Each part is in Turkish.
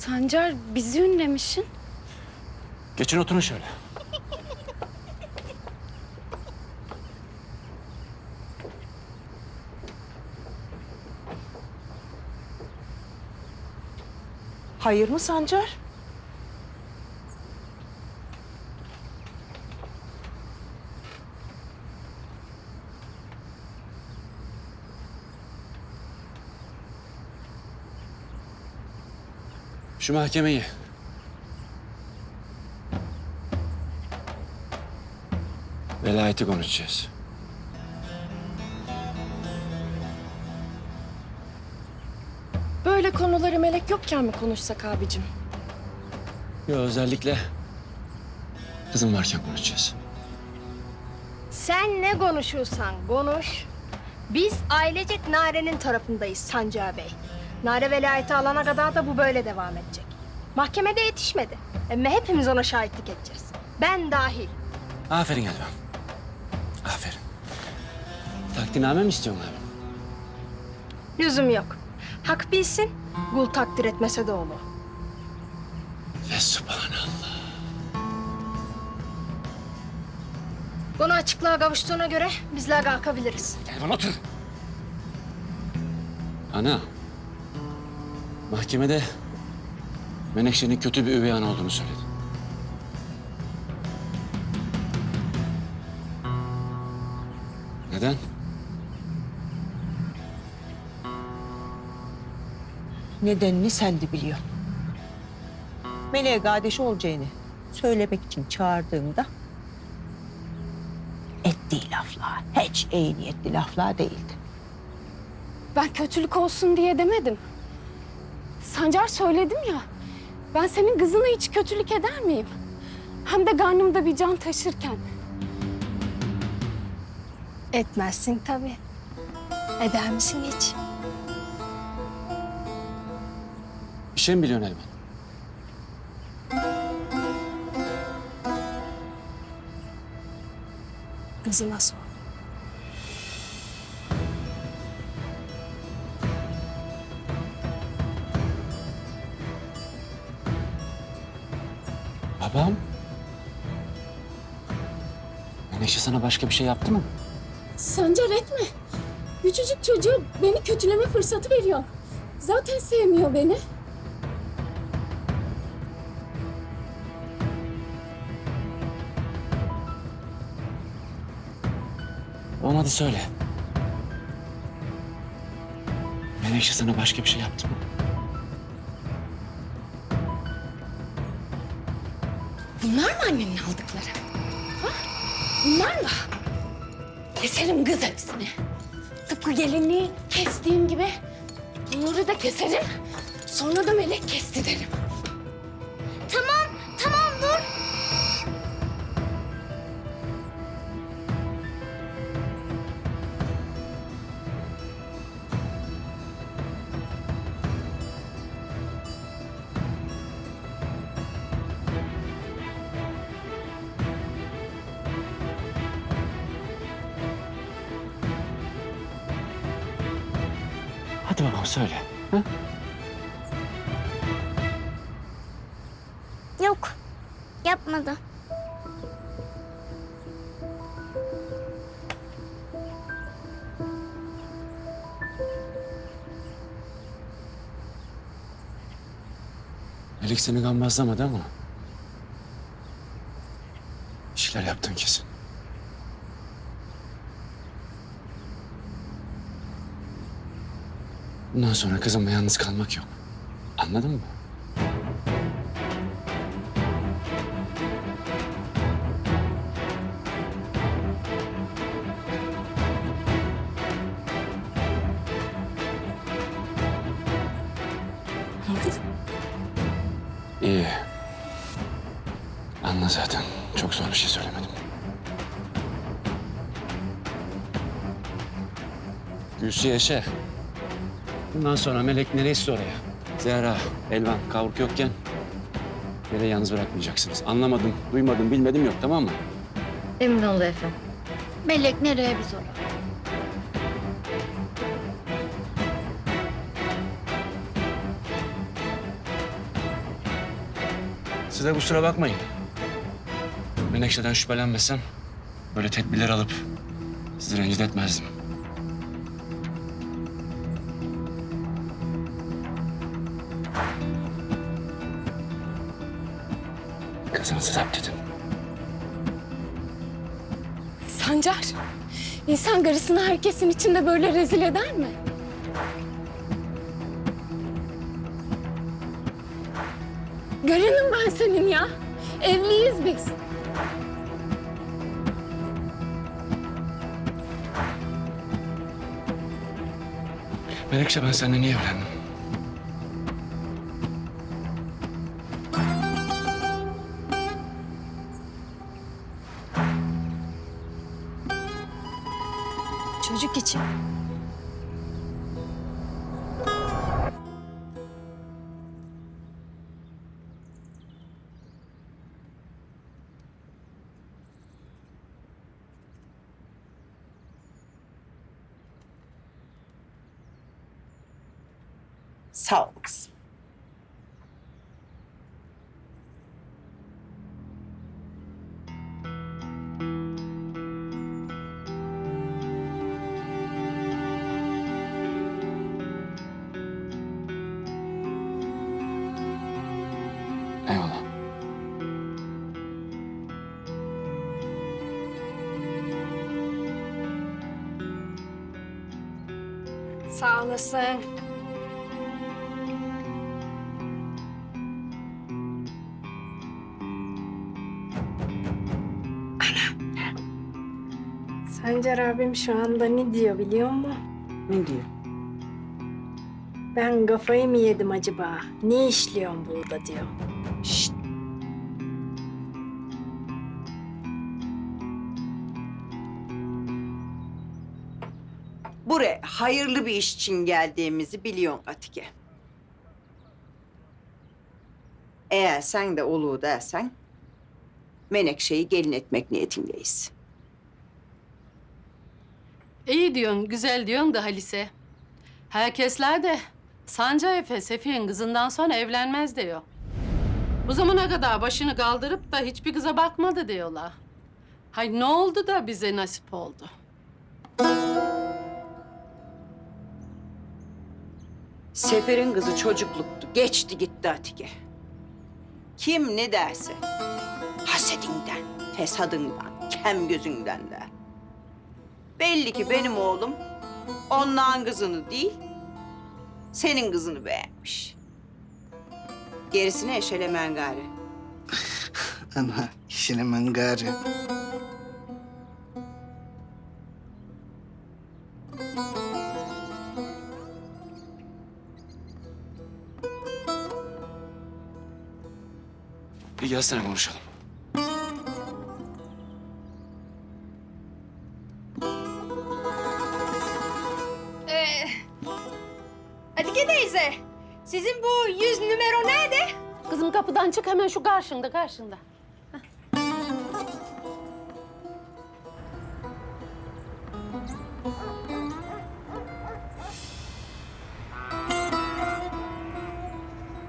Sancar bizi ünlemişsin. Geçin oturun şöyle. Hayır mı Sancar? Şu mahkemeyi. Velayeti konuşacağız. Böyle konuları melek yokken mi konuşsak abicim? Yo özellikle kızım varken konuşacağız. Sen ne konuşursan konuş. Biz ailecek Nare'nin tarafındayız Sancar Bey. Nare velayeti alana kadar da bu böyle devam edecek. Mahkemede yetişmedi. Ama hepimiz ona şahitlik edeceğiz. Ben dahil. Aferin Elvan. Aferin. Takdiname mi istiyorsun abi? Lüzum yok. Hak bilsin, kul takdir etmese de olur. Ve subhanallah. Konu açıklığa kavuştuğuna göre bizler kalkabiliriz. Elvan otur. Ana. Mahkemede Menekşe'nin kötü bir üvey ana olduğunu söyledi. Neden? Nedenini sen de biliyorsun. Meleğe kardeşi olacağını söylemek için çağırdığımda ettiği laflar hiç iyi niyetli laflar değildi. Ben kötülük olsun diye demedim. Sancar söyledim ya. Ben senin kızına hiç kötülük eder miyim? Hem de karnımda bir can taşırken. Etmezsin tabii. Eder misin hiç? Bir şey mi biliyorsun Elvan? Kızına sor. Sana başka bir şey yaptı mı? Sancar etme. Küçücük çocuğa beni kötüleme fırsatı veriyor. Zaten sevmiyor beni. Olmadı söyle. Menekşe sana başka bir şey yaptı mı? Bunlar mı annenin aldıkları? Bunlar mı? Keserim kız hepsini. Tıpkı gelinliği kestiğim gibi bunları da keserim. Sonra da melek kesti derim. Bakalım söyle. Ha? Yok. Yapmadı. Melek seni gambazlamadı ama... Bir şeyler yaptın kesin. Bundan sonra kızımla yalnız kalmak yok. Anladın mı? İyi. Anla zaten. Çok zor bir şey söylemedim. Gülsü yaşa. Bundan sonra Melek neresi oraya? Zehra, Elvan, kavruk yokken beni yalnız bırakmayacaksınız. Anlamadım, duymadım, bilmedim yok tamam mı? Emin ol efendim. Melek nereye biz oraya? Siz de kusura bakmayın. Menekşe'den şüphelenmesem böyle tedbirler alıp sizi rencide etmezdim. Kızınızı zapt edin. Sancar, insan karısını herkesin içinde böyle rezil eder mi? Garınım ben senin ya. Evliyiz biz. Menekşe ben seninle niye evlendim? İçin. Sağ. Sağ olasın. Ana. Sancar abim şu anda ne diyor biliyor musun? Ne diyor? Ben kafayı mı yedim acaba? Ne işliyorum burada diyor. Buraya hayırlı bir iş için geldiğimizi biliyorsun Atike. Eğer sen de oluğu dersen Menekşe'yi gelin etmek niyetindeyiz. İyi diyorsun, güzel diyorsun da Halise. Herkesler de Sancar Efe Sefi'nin kızından sonra evlenmez diyor. Bu zamana kadar başını kaldırıp da hiçbir kıza bakmadı diyorlar. Hay ne oldu da bize nasip oldu? Sefer'in kızı çocukluktu. Geçti gitti Atike. Kim ne derse. Hasedinden, fesadından, kem gözünden de. Belli ki benim oğlum onların kızını değil, senin kızını beğenmiş. Gerisini eşelemen gari. Ana işine mangare. Gelsene konuşalım. Atike teyze, sizin bu yüz numara nerede? Kızım kapıdan çık hemen şu karşında, karşında.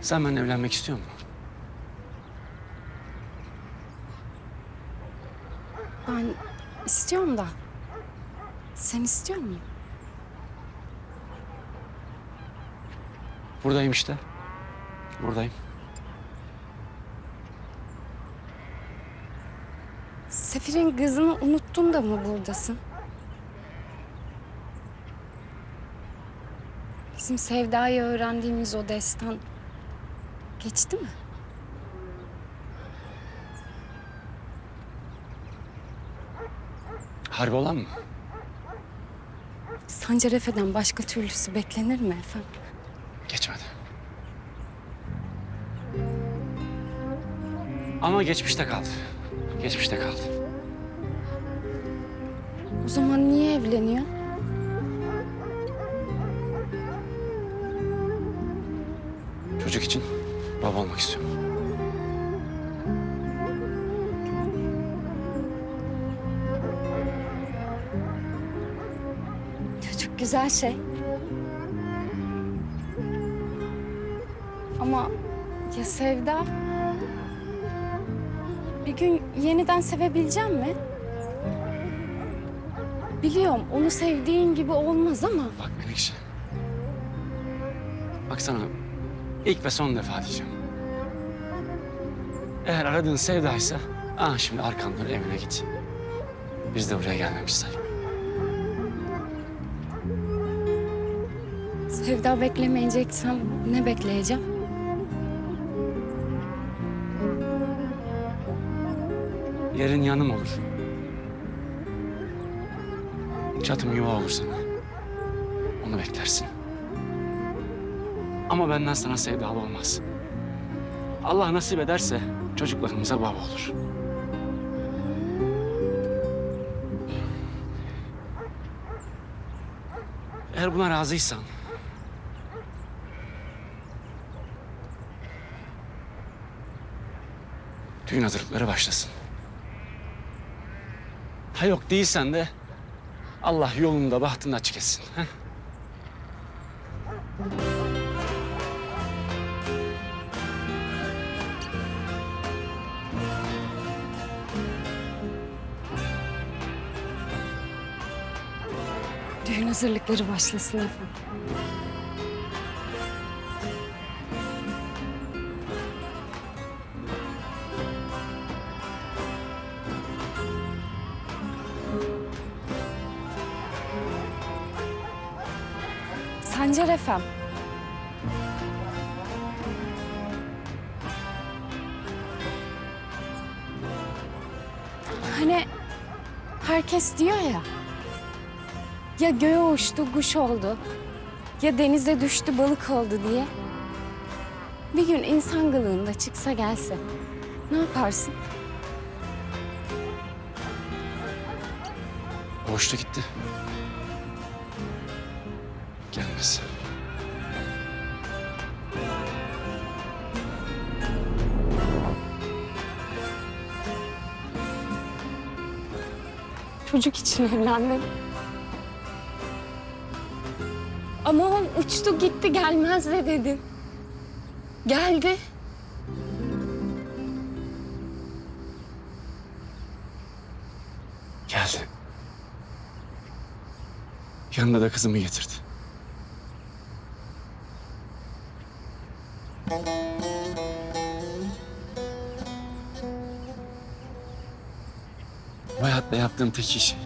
Sen benimle evlenmek istiyor musun? Ben istiyorum da. Sen istiyor musun? Buradayım işte. Buradayım. Sefir'in kızını unuttun da mı buradasın? Bizim Sevda'yı öğrendiğimiz o destan geçti mi? Harbi olan mı? Sancar Efe'den başka türlüsü beklenir mi efendim? Geçmedi. Ama geçmişte kaldı. Geçmişte kaldı. O zaman niye evleniyor? Çocuk için baba olmak istiyorum. Güzel şey. Ama ya Sevda? bir gün yeniden sevebileceğim mi? Biliyorum onu sevdiğin gibi olmaz ama Bak Menekşe. Bak sana ilk ve son defa diyeceğim. Eğer aradığın sevdaysa, ah şimdi arkandan evine git. Biz de buraya gelmemiş sevda beklemeyeceksem ne bekleyeceğim? Yerin yanım olur. Çatım yuva olur sana. Onu beklersin. Ama benden sana sevdalı olmaz. Allah nasip ederse çocuklarımıza baba olur. Eğer buna razıysan... Düğün hazırlıkları başlasın. Ha yok değilsen de Allah yolunda bahtını açık etsin. Heh. Düğün hazırlıkları başlasın efendim. Sancar Efem. Hani herkes diyor ya. Ya göğe uçtu kuş oldu. Ya denize düştü balık oldu diye. Bir gün insan kılığında çıksa gelse. Ne yaparsın? Boşta gitti. Gelmez. Çocuk için evlendim. Ama o uçtu gitti gelmez de dedin. Geldi. Geldi. Yanında da kızımı getirdi. Hayatta yaptığım tek iş.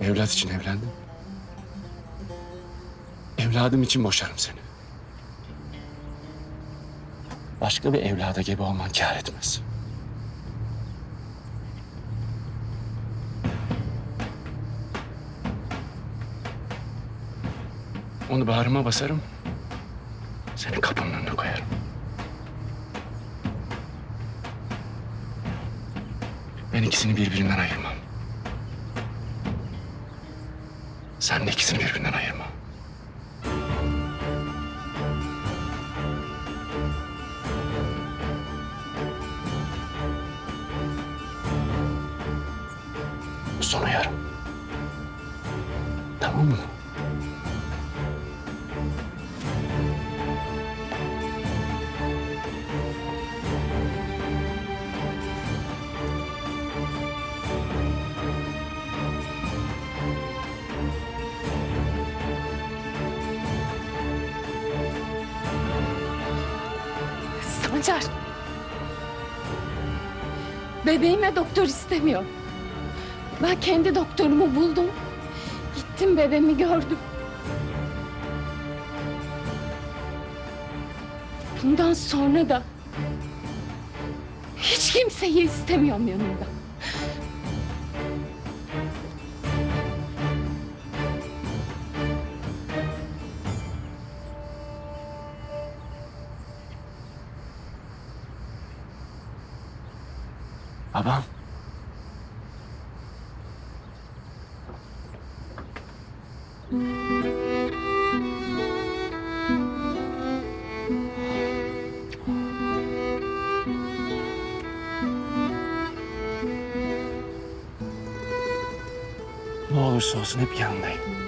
Evlat için evlendim. Evladım için boşarım seni. Başka bir evlada gebe olman kâr etmez. Onu bağrıma basarım. Seni kapımın önüne koyarım. Ben ikisini birbirinden ayırmam. Sen de ikisini birbirinden ayırma. Bu son uyarım. Tamam mı? Bebeğime doktor istemiyor. Ben kendi doktorumu buldum. Gittim bebeğimi gördüm. Bundan sonra da hiç kimseyi istemiyorum yanımda. Babam. Ne olursa olsun hep yanındayım.